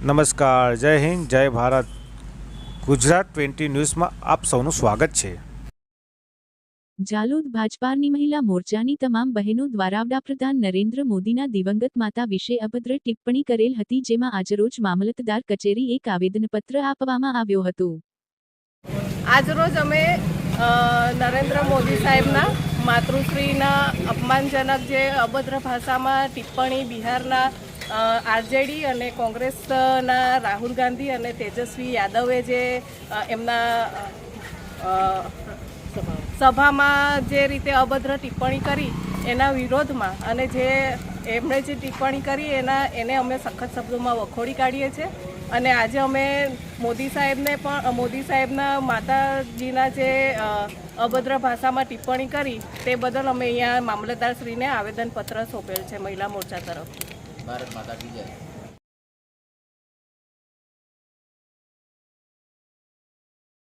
નમસ્કાર જય હિન્દ જય ભારત. ગુજરાત ટ્વેન્ટી ન્યૂઝમાં આપ સૌનું સ્વાગત છે. જાલોદ ભાજપાની મહિલા મોરચાની તમામ બહેનો દ્વારા વડાપ્રધાન નરેન્દ્ર મોદીના દિવંગત માતા વિશે અભદ્ર ટિપ્પણી કરેલ હતી જેમાં આજરોજ મામલતદાર કચેરી એક આવેદનપત્ર આપવામાં આવ્યો હતો. આજરોજ અમે નરેન્દ્ર મોદી સાહેબના માતૃશ્રીના અપમાનજનક જે અભદ્ર ભાષામાં ટિપ્પણી બિહારના આરજેડી અને કોંગ્રેસના રાહુલ ગાંધી અને તેજસ્વી યાદવે જે એમના સભામાં જે રીતે અભદ્ર ટિપ્પણી કરી, એના વિરોધમાં અને જે એમણે જે ટિપ્પણી કરી, એના, એને અમે સખત શબ્દોમાં વખોડી કાઢીએ છીએ. અને આજે અમે મોદી સાહેબને પણ મોદી સાહેબના માતાજીના જે અભદ્ર ભાષામાં ટિપ્પણી કરી, તે બદલ અમે અહીંયા મામલતદારશ્રીને આવેદનપત્ર સોંપેલ છે મહિલા મોરચા તરફ ભારત માતા કી જય.